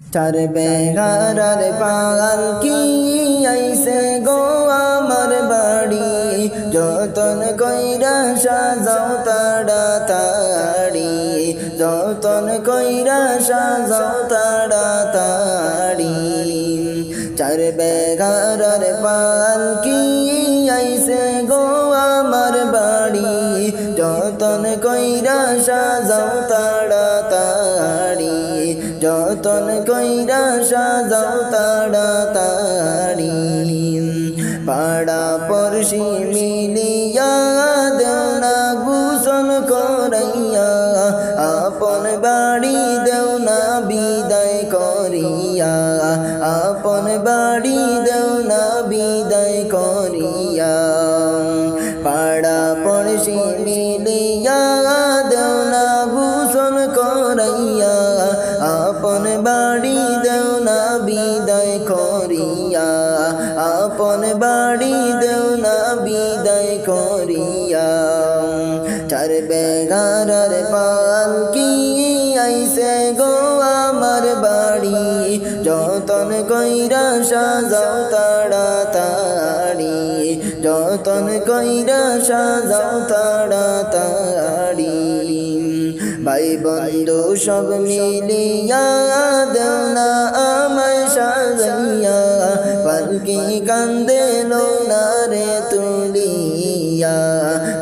চার বেগারার পাল কি আইসে গো আমার বাড়ি? যতন কইরা সাজাও তাড়া তাড়ি। যতন কইরা সাজাও তাড়া তাড়ি। চার বেগারার পাল কি আইসে গো আমার বাড়ি? যতন কইরা সাজাও তাড়ি সাজাও তাড়া করিয়া, আপন বাড়ি দেও না বিদায় করিয়া। চার বেগারার পাল কি আইসে গো আমার বাড়ি? যতন কইরা সাজাও তাড়া তাড়ি যতন কইরা সাজাও তাড়া তাড়ি ভাই বন্ধু সব মিলিয়া দেওনা আমায় সাজাইয়া। পালকি কান্দে না রে তুলিয়া,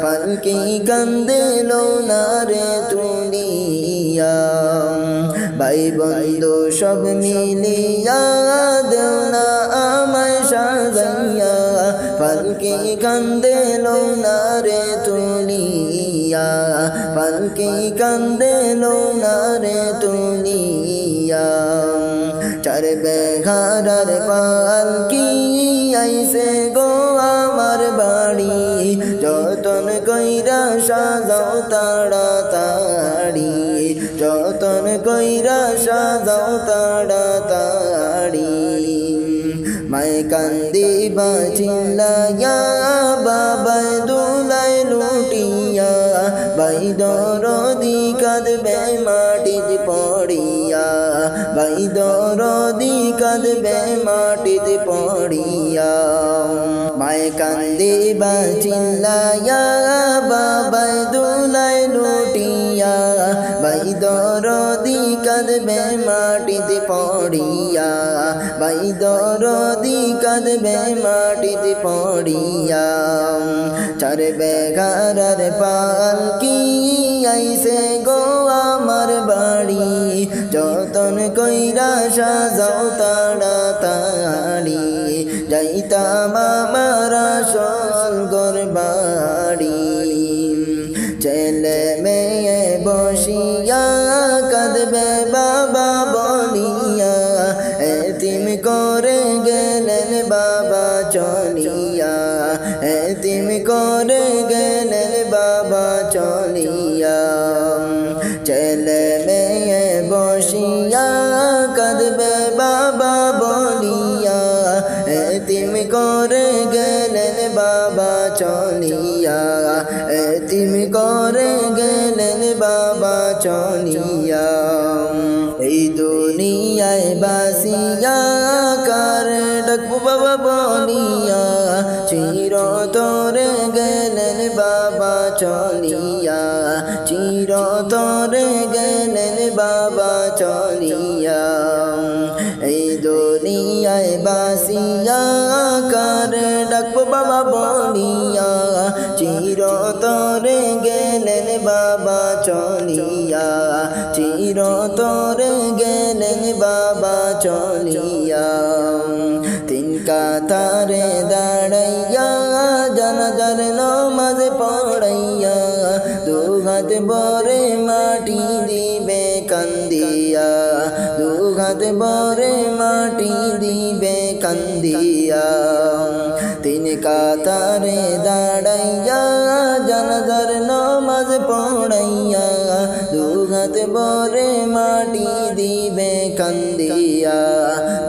পালকি কান্দে না রে তুলিয়া। ভাই বন্ধু সব মিলিয়া দেওনা আমায় সাজাইয়া, পালকি কান্দে না রে তুলিয়া, পালকি কান্দে না রে তুলিয়া। চার বেঘারার পালকি আইসে গো আমার বাড়ি? যতন কইরা সাজাও তাড়া তাড়ি যতন কইরা সাজাও তাড়া তাড়ি মায় কান্দি দুলাই লুটিয়া বাই দরদি কাঁদবে মাটিত পড়িয়া। ভাই দরদি কাঁদবে মাটিত পড়িয়া। মায় কান্দি বাচিল্লায়া বাবা দুলাই লুটিয়া। বাই দরদি কাঁদবে মাটিত পড়িয়া, বাই দরদি কাঁদবে মাটিতে পড়িয়া। চার পাল কি আইসে গো আমার বাড়ি, যতন কইরা সাজাও তাড়া তাড়ি যাইতাম আমার সল বাড়ি। ছেলে মেয়ে বসিয়া কাঁদবে বাবা বলিয়া, এতিম করে গেলেন বাবা চলিয়া, এতিম করে গেলেন বাবা চলিয়া। ছেলে মেয়ে বসিয়া কাঁদবে বাবা বলিয়া, এতিম করে গেলেন বাবা চলিয়া। বাবা চলিয়া, এই দুনিয়ায় বাসিয়া কার ডাকবো বাবা বলিয়া চির তোরে গেলেন বাবা চলিয়া চির তোরে গেলেন বাবা চলিয়া, এই দুনিয়ায় বাসিয়া কার ডাকবো বাবা চির তোরে গেলেন বাবা চলিয়া চির তোরে গেলেন বাবা চলিয়া। তিন কাতারে দাঁড়াইয়া, জানাজার নমাজ পড়াইয়া দু হাত বরে মাটি দিবে কান্দিয়া দু হাত বরে মাটি দিবে কান্দিয়া। কাতারে দাঁড়াইয়া জানাজার নমাজ পড়াইয়া দু হাত বরে মাটি দিবে কান্দিয়া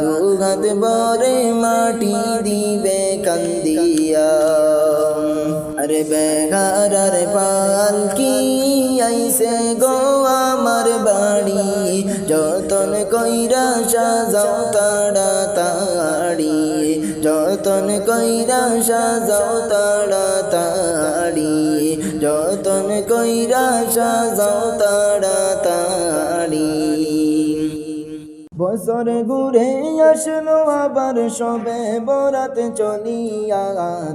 দু হাত বরে মাটি দিবে কান্দিয়া। আরে বেগারার পাল কি আইসে গো আমার বাড়ি? যত যতন কইরা সাজাও তাড়ি যতন কইরা সাজাও তাড়াতাড়ি। যতন কইরা সাজাও তাড়া তাড়ি বছর ঘুরে আসলো আবার সবে বরাত চলিয়া।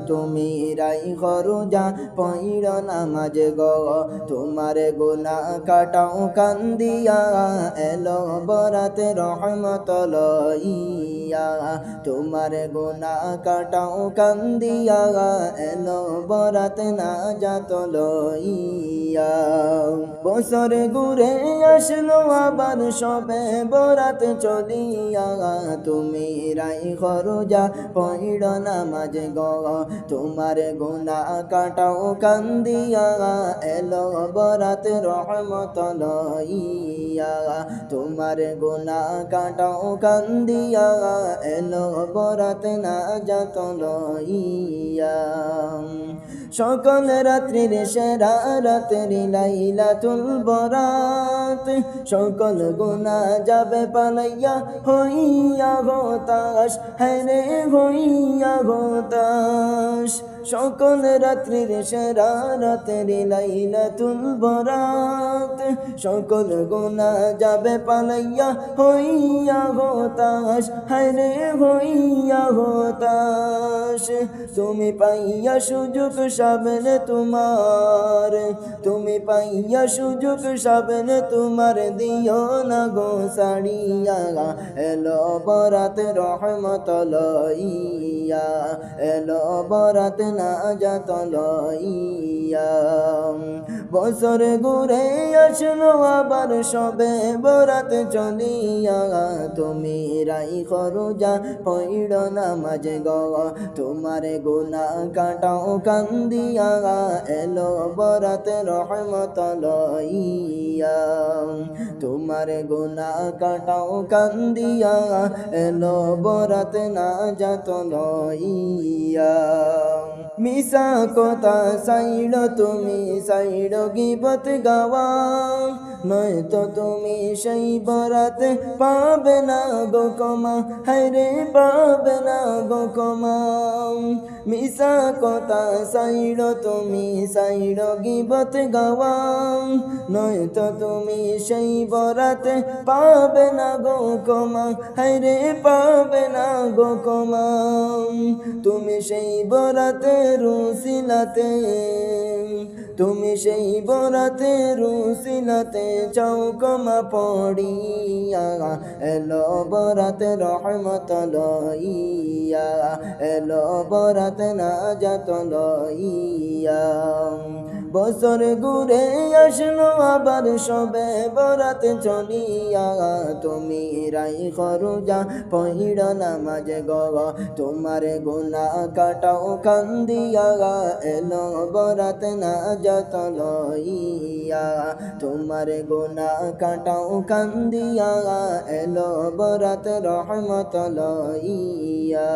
তুমি রাই খরুজা পইর নামাজ গ। তোমার গোনা কাটাও কান্দিয়া, এলো বরাত রহমত লইয়া। তোমার গোনা কাটাও কান্দিয়া, এলো বরাত না যাত লইয়া। বছর ঘুরে আসলো আবার সবে বরাত চলিয়া তুমি রাই খরজা পইড় নামাজ গ। তোমার গুনা কাটাও কান্দিয়া, এলো বরাত রহমত লইয়া। তোমার গুনা কাটাও কান্দিয়া, এলো বরাত না যাত লইয়া। সকল রাত্রির সেরা রাত্রি লাইলাতুল বরাত, সকল গুনা যাবে পালাইয়া হইয়া গোতাস হরে হইয়া গোতাস সকল রাত্রির সেরা রাত্রি লাইলাতুল বরাত। সকল গোনা যাবে পালাইয়া হইয়া গোতাস হরে হইয়া গোতাস তুমি পাইয়া সুযোগ সাবেন তোমার। তুমি পাইয়া সুযোগ সাবেন তোমার, দিও না গো সাড়িয়া এলো বরাত রহমত লইয়া, এলো বরাত না যাত লইয়া। বছর ঘুরে আসলো আবার সবে বরাত চলিয়া। তুমি রাই খরুজা, পইড় নামাজ গ। তোমার গুনা কাটাও কান্দিয়া, এলো বরাত রহমত লইয়া। তোমার গুনা কাটাও কান্দিয়া, এলো বরাত না যাত লইয়া। মিশা কথা সাইড তুমি সাইড গিবত গাওয়া, নয়তো তুমি সেই বরাতে পাবে না গো কমা হায়রে পাবে না গো কমা মিশা কথা সাইড তুমি সাইড গিবত গাওয়া, নয়তো তুমি সেই বরাতে পাবে না গো কমা হায়রে পাবে না গো কমা তুমি সেই বরাতে রুসিলাতে তুমি সেই বরাতে রুসিলাতে চৌকমা পড়িয়া, এলো বরাতে রহমত লইয়া, এলো বরাতে না যাত লইয়া। বছর ঘুরে আসলো আবার সবে বরাত চলিয়া। তুমি রাই খরুজা পহিড় নামাজ গ তোমার গুনা কাটাও কান্দিয়া। এলো বরাত না যত লইয়া, তোমার গুনা কাটাও কান্দিয়া। এলো বরাত রহমত লইয়া।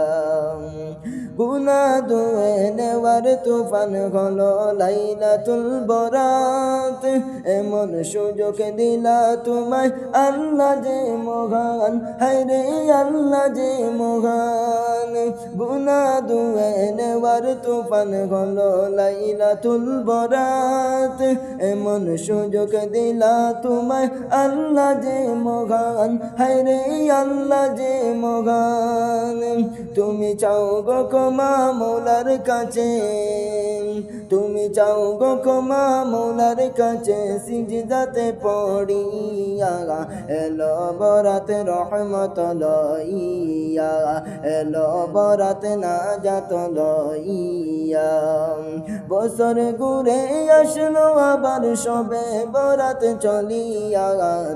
গুনা দুয়ে নেওয়ার তুফান হলো লাইলাতুল বরাত। এমন সুযোগ দিলা তোমায় আল্লাহ যে মহান, হায়রে আল্লাহ যে মহান। গুনা দুয়ে নেওয়ার তুফান হলো লাইলাতুল বরাত। এমন সুযোগ দিলা তোমায় আল্লাহ যে মহান, হায়রে আল্লাহ যে মগান তুমি চাও গো ক্ষমা মৌলার কাছে, তুমি চাও গো ক্ষমা মৌলার কাছে, সিজদাতে পড়িয়া এলো বরাত রহমত লইয়া এলো বরাত না যাত লইয়া। বছর ঘুরে আসলো আবার সবে বরাত চলিয়া।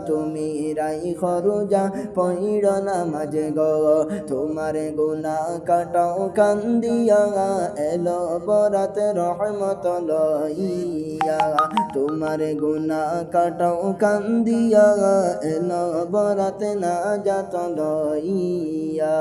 তুমি রাই খরুজা পইড় নামাজ গ, তোমার গুনা কাটাও কান্দিয়া। এলো বরাত রহমত লইয়া, তোমার গুনা কাটাও কান্দিয়া। এলো বরাত না যাত লইয়া।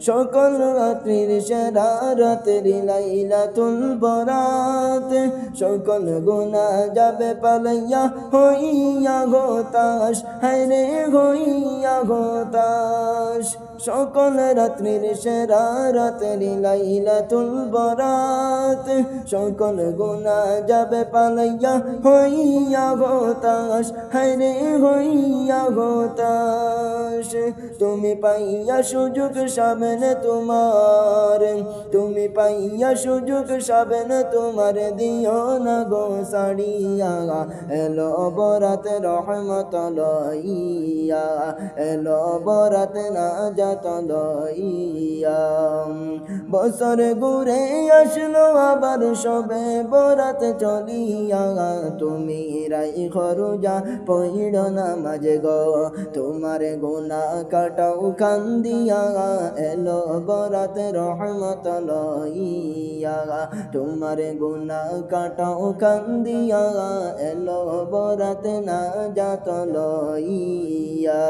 সকল রাত্রির সেরা রাতের লাইলা তুলবরাত সকল গুণা যাবে পালাইয়া হইয়া গোতাস হাইরে হইয়া গোতাস সকল রাত্রির সেরা রাতের লাইলা তুল বরাত। সকল গুনা যাবে পালাইয়া হইয়া গোতাস হাইরে হইয়া গোতাস তুমি পাইয়া সুযোগ সামনে তোমার, তুমি পাইয়া সুযোগ সামনে তোমার, দিও না গো সাড়িয়া এলো বরাত রহমত লইয়া, এলো বরাত না যাত লইয়া বছর ঘুরে আসলো আবার সবে বরাত চলিয়া। তুমি রাই খরুজা পইড় নামাজ গ। তোমার গোনা কাটাও কান্দিয়া। এলো বরাত রহমত লইয়া। তোমার গোনা কাটাও কান্দিয়া। এলো বরাত না যাত লইয়া।